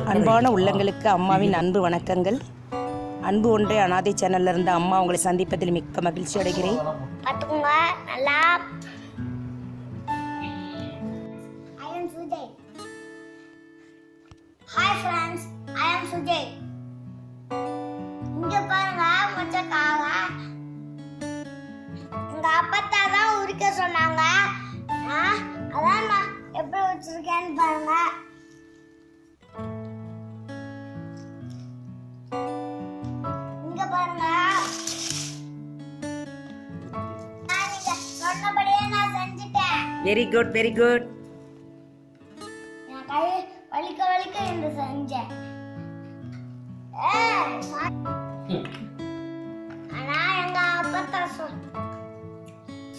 அன்பான உள்ளங்களுக்கு அம்மாவின் அன்பு வணக்கங்கள். அன்பு ஒன்றே அனாதை சேனல்ல இருந்து அம்மா உங்களை சந்திப்பதில் மிக்க மகிழ்ச்சி அடைகிறேன். பார்த்துக்கோங்க நல்லா. I am Sujay hi friends I am Sujay இங்க பாருங்க மொச்சக்காக எங்க அப்பத்தா தான் உரிக்க சொன்னாங்க. அதான் நான் எப்படி வச்சிருக்கேன்னு பாருங்க. வெரி குட் வெரி குட் கை வலிக்க வலிக்க இந்த செஞ்சேன். ஆனா எங்க அப்பத்தா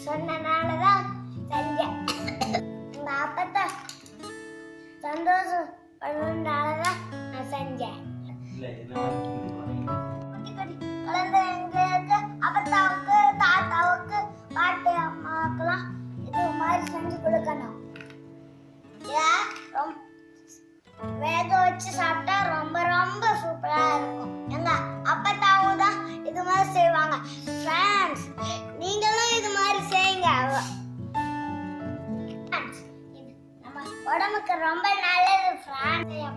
சொன்னனாலதான் செஞ்சேன். எங்க அப்பத்தா சந்தோஷம் பண்ணனாலதான் நான் செஞ்சேன். வேக வச்சு சாப்பிட்டா ரொம்ப ரொம்ப சூப்பரா இருக்கும். எங்க அப்பத்தாவும் தான் இது மாதிரி செய்வாங்க. ஃப்ரெண்ட்ஸ் நீங்களும் இது மாதிரி செய்யுங்க. நம்ம உடம்புக்கு ரொம்ப நல்லது. ஃப்ரெண்ட்ஸ் செய்ய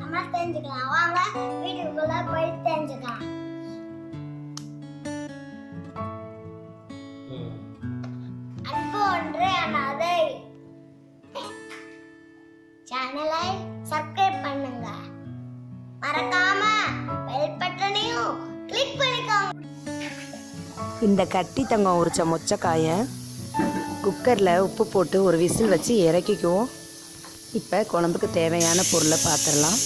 நம்ம தெரிஞ்சுக்கலாம். வாங்க வீட்டுக்குள்ள போய் தெரிஞ்சுக்கலாம். இந்த கட்டி தங்கம் உரிச்ச மொச்சக்காயை குக்கரில் உப்பு போட்டு ஒரு விசில் வச்சு இறக்கிக்குவோம். இப்போ குழம்புக்கு தேவையான பொருளை பார்த்துடலாம்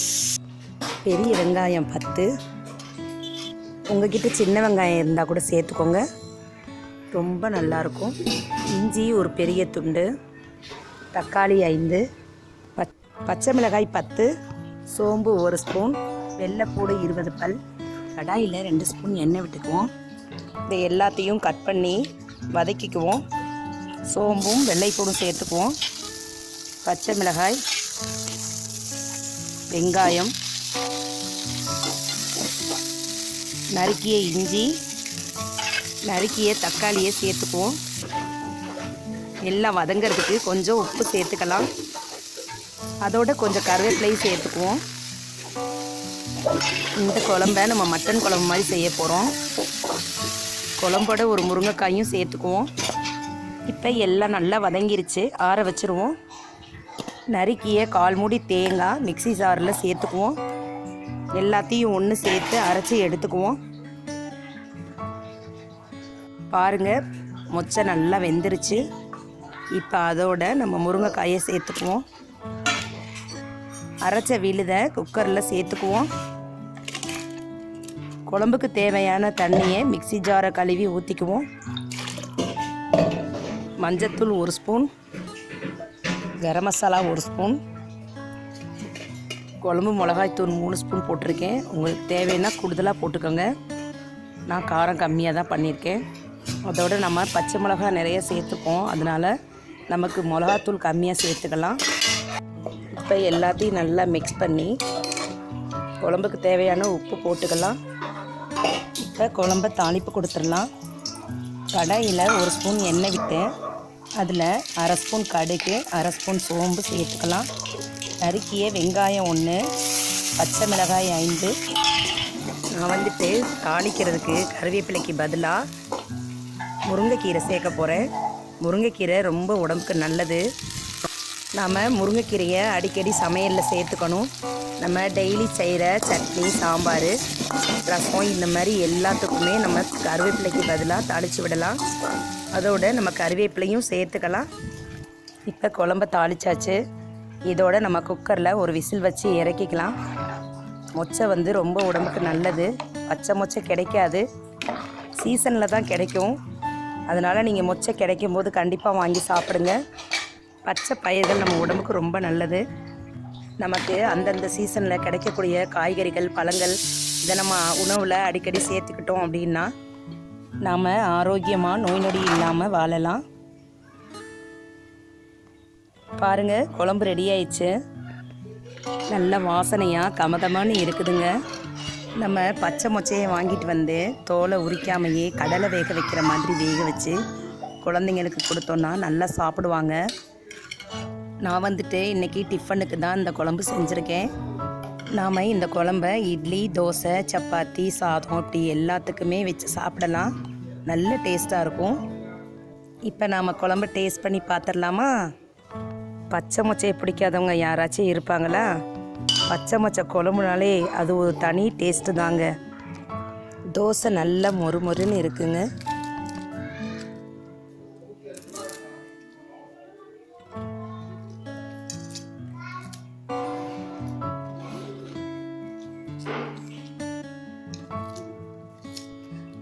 பெரிய வெங்காயம் பத்து. உங்ககிட்ட சின்ன வெங்காயம் இருந்தால் கூட சேர்த்துக்கோங்க. ரொம்ப நல்லாயிருக்கும் இஞ்சி ஒரு பெரிய துண்டு. தக்காளி ஐந்து. பச் பச்சை மிளகாய் பத்து. சோம்பு ஒரு ஸ்பூன். வெள்ளைப்பூடு இருபது பல். கடாயில் ரெண்டு ஸ்பூன் எண்ணெய் விட்டுக்குவோம். இதை எல்லாத்தையும் கட் பண்ணி வதக்கிக்குவோம். சோம்பும் வெள்ளைப்பூடும் சேர்த்துக்குவோம். பச்சை மிளகாய் வெங்காயம் நறுக்கிய இஞ்சி நறுக்கிய தக்காளியை சேர்த்துக்குவோம். எல்லாம் வதங்கிறதுக்கு கொஞ்சம் உப்பு சேர்த்துக்கலாம். அதோட கொஞ்சம் கருவேப்பிலையும் சேர்த்துக்குவோம். இந்த குழம்ப நம்ம மட்டன் குழம்பு மாதிரி செய்ய போகிறோம் குழம்போட ஒரு முருங்கைக்காயும் சேர்த்துக்குவோம். இப்போ எல்லாம் நல்லா வதங்கிருச்சு. ஆற வச்சுருவோம். நறுக்கிய கால் மூடி தேங்காய் மிக்ஸி சாரில் சேர்த்துக்குவோம். எல்லாத்தையும் ஒன்று சேர்த்து அரைச்சி எடுத்துக்குவோம். பாருங்க மொச்சை நல்லா வெந்துருச்சு. இப்போ அதோட நம்ம முருங்கைக்காயை சேர்த்துக்குவோம். அரைச்ச விழுதை குக்கரில் சேர்த்துக்குவோம். குழம்புக்கு தேவையான தண்ணியை மிக்ஸி ஜாரை கழுவி ஊற்றிக்குவோம் மஞ்சத்தூள் ஒரு ஸ்பூன் கரம் மசாலா ஒரு ஸ்பூன் குழம்பு மிளகாய்த்தூள் மூணு ஸ்பூன் போட்டிருக்கேன். உங்களுக்கு தேவைன்னா கூடுதலாக போட்டுக்கோங்க. நான் காரம் கம்மியாக தான் பண்ணியிருக்கேன். அதோட நம்ம பச்சை மிளகா நிறைய சேர்த்துப்போம். அதனால் நமக்கு மிளகாத்தூள் கம்மியாக சேர்த்துக்கலாம். இப்போ எல்லாத்தையும் நல்லா மிக்ஸ் பண்ணி குழம்புக்கு தேவையான உப்பு போட்டுக்கலாம். இப்போ குழம்ப தாளிப்பு கொடுத்துடலாம். கடாயில் ஒரு ஸ்பூன் எண்ணெய் விட்டு அதில் அரை ஸ்பூன் கடுகு அரை ஸ்பூன் சோம்பு சேர்த்துக்கலாம். நறுக்கிய வெங்காயம் ஒன்று பச்சை மிளகாய் ஐந்து. நான் வந்துட்டு தாளிக்கிறதுக்கு கருவேப்பிலைக்கு பதிலாக முருங்கைக்கீரை சேர்க்க போகிறேன் முருங்கைக்கீரை ரொம்ப உடம்புக்கு நல்லது. நாம் முருங்கைக்கீரையை அடிக்கடி சமையலில் சேர்த்துக்கணும். நம்ம டெய்லி செய்கிற சட்னி சாம்பார் ரசம் இந்த மாதிரி எல்லாத்துக்குமே நம்ம கருவேப்பிலைக்கு பதிலாக தாளித்து விடலாம். அதோட நம்ம கருவேப்பிலையும் சேர்த்துக்கலாம். இப்போ குழம்ப தாளிச்சாச்சு. இதோட நம்ம குக்கரில் ஒரு விசில் வச்சு இறக்கிக்கலாம். மொச்சை வந்து ரொம்ப உடம்புக்கு நல்லது. பச்சை மொச்சை கிடைக்காது. சீசனில் தான் கிடைக்கும். அதனால் நீங்கள் மொச்சை கிடைக்கும் போது கண்டிப்பாக வாங்கி சாப்பிடுங்க. பச்சை பயிர்கள் நம்ம உடம்புக்கு ரொம்ப நல்லது. நமக்கு அந்தந்த சீசனில் கிடைக்கக்கூடிய காய்கறிகள் பழங்கள் இதை நம்ம உணவில் அடிக்கடி சேர்த்துக்கிட்டோம் அப்படின்னா நாம் ஆரோக்கியமாக நோய் நொடி இல்லாமல் வாழலாம். பாருங்கள் குழம்பு ரெடி ஆயிடுச்சு. நல்ல வாசனையாக கமகமான்னு இருக்குதுங்க. நம்ம பச்சை மொச்சையை வாங்கிட்டு வந்து தோலை உரிக்காமையே கடலை வேக வைக்கிற மாதிரி வேக வச்சு குழந்தைங்களுக்கு கொடுத்தோன்னா நல்லா சாப்பிடுவாங்க. நான் வந்துட்டு இன்றைக்கி டிஃபனுக்கு தான் இந்த குழம்பு செஞ்சுருக்கேன். நாம் இந்த குழம்ப இட்லி தோசை சப்பாத்தி சாதம் இப்படி எல்லாத்துக்குமே வச்சு சாப்பிடலாம். நல்ல டேஸ்ட்டாக இருக்கும். இப்போ நாம் குழம்பு டேஸ்ட் பண்ணி பார்த்துடலாமா பச்சை மொச்சையை பிடிக்காதவங்க யாராச்சும் இருப்பாங்களா? பச்சை மொச்சை குழம்புனாலே அது ஒரு தனி டேஸ்ட்டு தாங்க. தோசை நல்லா மொறு மொறுன்னு இருக்குங்க.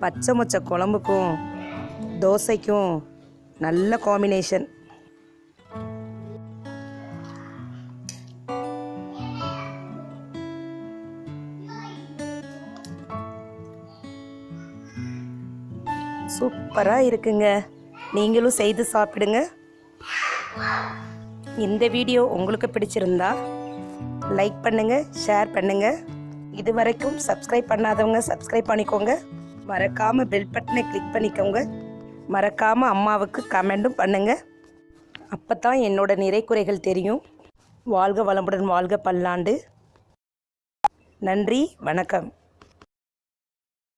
பச்சை மொச்சை குழம்புக்கும் தோசைக்கும் நல்ல காம்பினேஷன் சூப்பராக இருக்குங்க. நீங்களும் செய்து சாப்பிடுங்க. இந்த வீடியோ உங்களுக்கு பிடிச்சிருந்தா லைக் பண்ணுங்கள் ஷேர் பண்ணுங்கள் இது வரைக்கும் சப்ஸ்கிரைப் பண்ணாதவங்க சப்ஸ்கிரைப் பண்ணிக்கோங்க. மறக்காம பெல் பட்டனை கிளிக் பண்ணிக்கோங்க. மறக்காம அம்மாவுக்கு கமெண்ட்டும் பண்ணுங்க. அப்போ தான் என்னோட நிறை குறைகள் தெரியும். வாழ்க வளமுடன் வாழ்க பல்லாண்டு. நன்றி வணக்கம்.